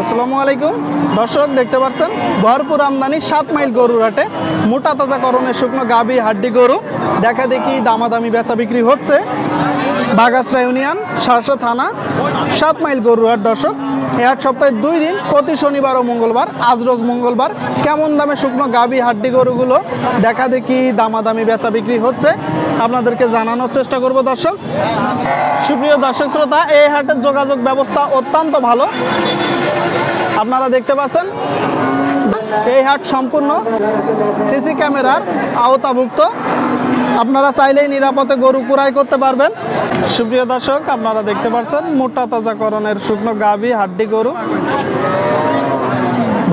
আসসালামু আলাইকুম। দর্শক, দেখতে পাচ্ছেন? ভরপুর আমদানি সাত মাইল গরুর হাটে। মোটা তাজা করণের শুকনো গাবি, হাড্ডি গরু। দেখা দেখি দামাদামি বেচা বিক্রি হচ্ছে। বাগাসরা ইউনিয়ন সারসা থানা, সাত মাইল গরুর হাট। দর্শক এক সপ্তাহে দুই দিন, প্রতি শনিবার ও মঙ্গলবার, আজ রোজ মঙ্গলবার, কেমন দামে শুকনো গাবি, হাড্ডি গরুগুলো দেখা দেখি দামাদামি বেচা বিক্রি হচ্ছে। আপনাদেরকে জানানোর চেষ্টা করব, দর্শক। সুপ্রিয় দর্শক শ্রোতা, এই হাটের যোগাযোগ ব্যবস্থা অত্যন্ত ভালো। আপনারা দেখতে পাচ্ছেন, এই হাট সম্পূর্ণ সিসি ক্যামেরার আওতাভুক্ত। আপনারা চাইলেই নিরাপদে গরু কুড়াই করতে পারবেন। সুপ্রিয় দর্শক, আপনারা দেখতে পাচ্ছেন, মোটা তাজাকরণের শুকনো গাভী হাড্ডি গরু।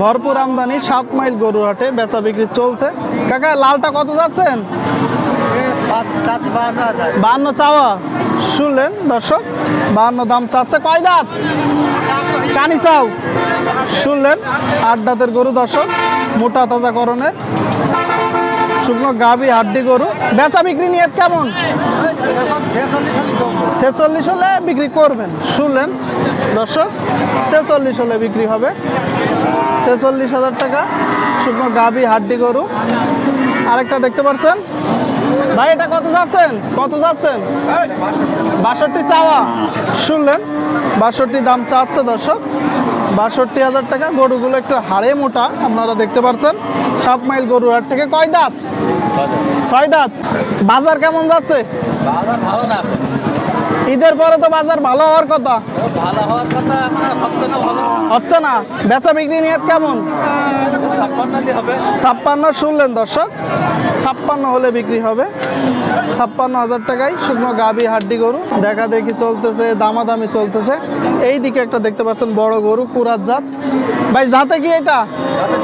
ভরপুর আমদানি সাত মাইল গরু হাটে বেচা বিক্রি চলছে। কাকা, লালটা কত যাচ্ছেন? বাহান্ন চাওয়া। শুনলেন দর্শক, বাহান্ন দাম চাচ্ছে কয় দাঁত? কানি চাও। শুনলেন, আট দাঁতের গরু দর্শক, মোটা তাজা করণের শুকনো গাভি হাড্ডি গরু। বেচা বিক্রি নিয়ে কেমন? ছেচল্লিশ হলে বিক্রি করবেন। শুনলেন, দর্শক, ছেচল্লিশ হলে বিক্রি হবে। ছেচল্লিশ হাজার টাকা, শুকনো গাভি হাড্ডি গরু। আরেকটা দেখতে পাচ্ছেন? ভাই, এটা কত যাচ্ছেন? কত যাচ্ছেন? বাষট্টি চাওয়া। শুনলেন? বাষট্টি দাম চাচ্ছে দর্শক। বাষট্টি হাজার টাকা। গরুগুলো একটু হাড়ে মোটা, আপনারা দেখতে পাচ্ছেন। সাত মাইল গরু হাট থেকে কয় দাঁত? ছয় দাঁত। বাজার কেমন যাচ্ছে? বাজার ভালো ঈদের পরে তো বাজার ভালো হওয়ার কথা। ভালো হওয়ার কথা হচ্ছে না ভালো? হচ্ছে না? বেচা বিক্রি নিয়ে কেমন? হবে। ছাপ্পান্ন শুনলেন দর্শক? ছাপ্পান্ন হলে বিক্রি হবে। ছাপ্পান্ন হাজার টাকায় শুকনো গাভি হাড্ডি গরু। দেখা দেখি চলতেছে দামাদামি চলতেছে। এই দিকে একটা দেখতে পাচ্ছেন বড় গরু কুরাস জাত। ভাই জাতে কি এটা?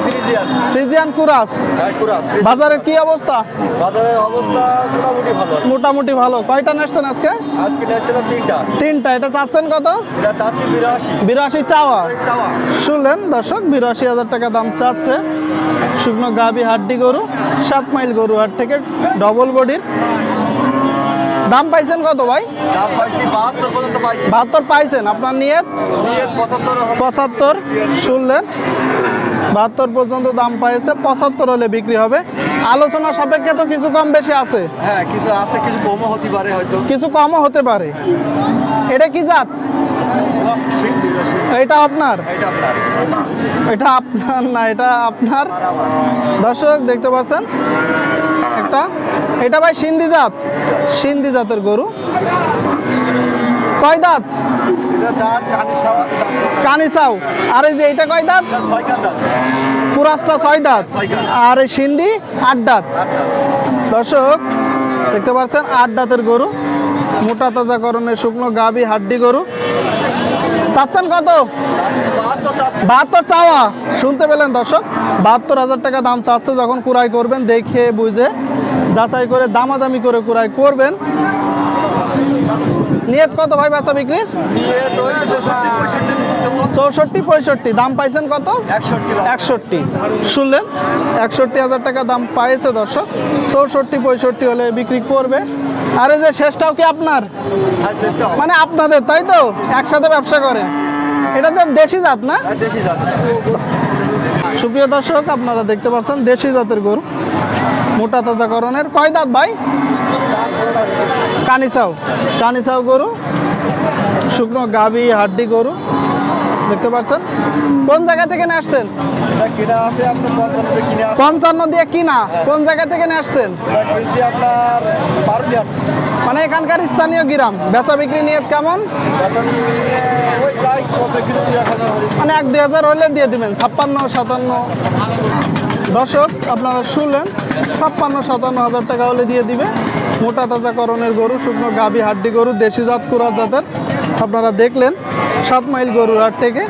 ফ্রিজিয়ান। ফ্রিজিয়ান কুরাস? রায়পুরা বাজারের কি অবস্থা? বাজারের অবস্থা মোটামুটি ভালো। মোটামুটি ভালো। কয়টা নেসছেন আজকে? আজকে তিনটা। তিনটা এটা চাচ্ছেন কত? এটা চাচ্ছি বিরাশি। বিরাশি চাওয়া। শুনলেন দর্শক বিরাশি হাজার টাকা দাম চাচ্ছে। শুকনো গাভি হাড্ডি গরু সাত মাইল গরু হাট থেকে ডবল বডির দাম পাইছেন কত ভাই? দাম পাইছি বাহাত্তর পর্যন্ত পাইছি। পাইছেন আপনার নিয়ে নিয়ে পঁচাত্তর। পঁচাত্তর। শুনলেন? বাহাত্তর পর্যন্ত দাম পাইছে পঁচাত্তর হলে বিক্রি হবে। আলোচনা সাপেক্ষে তো কিছু কম বেশি আছে। হ্যাঁ কিছু আছে কিছু কমও হতে পারে হয়তো। কিছু কমও হতে পারে। এটা কি জাত? এটা আপনার? এটা আপনার। এটা আপনার না এটা আপনার? দর্শক দেখতে পাচ্ছেন? একটা। এটা ভাই সিন্ধি জাত। সিন্ধি জাতের গরু। কয় দাঁত? এটা দাঁত কানি ছাওয়া আছে দাঁত। কানি চাও আর এই যে এটা কয় দাঁত? পুরাসটা ছয় দাঁত। আর এই সিন্ধি আট দাঁত। দর্শক দেখতে পাচ্ছেন আট দাঁতের গরু। মোটা তাজাকরণের শুকনো গাবি হাড্ডি গরু। চাচ্ছেন কত? বাহাত্তর চাওয়া। শুনতে পেলেন দর্শক বাহাত্তর হাজার টাকা দাম চাচ্ছে যখন কুড়াই করবেন দেখে বুঝে যাচাই করে দামাদামি করে কুরাই করবেন। নিয়ত কত ভাই বেচা বিক্রির? চৌষট্টি পঁয়ষট্টি দাম পাইছেন কত? একষট্টি শুনলেন? একষট্টি হাজার টাকা দাম পাইছে দর্শক। চৌষট্টি পঁয়ষট্টি হলে বিক্রি করবে। আর এই যে শেষটাও কি আপনার? হ্যাঁ। মানে আপনাদের তাই তো? একসাথে ব্যবসা করেন এটা তো দেশি জাত না? হ্যাঁ জাত। সুপ্রিয় দর্শক আপনারা দেখতে পাচ্ছেন দেশি জাতের গরু। মোটা তাজা তাজাকরণের কয় দাঁত ভাই? কানিসাও কানিসাও গরু শুকনো গাবি হাড্ডি গরু দেখতে পাচ্ছেন? কোন জায়গা থেকে আসছেন? পঞ্চান্ন দিয়ে কিনে দিয়ে কিনা? জায়গা থেকে আসছেন? আপনার মানে এখানকার স্থানীয় গ্রাম। বেচা বিক্রি নিয়ে কেমন? মানে এক দুই হাজার হলে দিয়ে দিবেন। ছাপ্পান্ন সাতান্ন। দর্শক আপনারা শুনলেন ছাপ্পান্ন সাতান্ন হাজার টাকা হলে দিয়ে দিবে। মোটা তাজা করণের গরু, শুকনো গাভী, হাড্ডি গরু, দেশি জাত কুরা জাতের। আপনারা দেখলেন, সাত মাইল গরুর হাট থেকে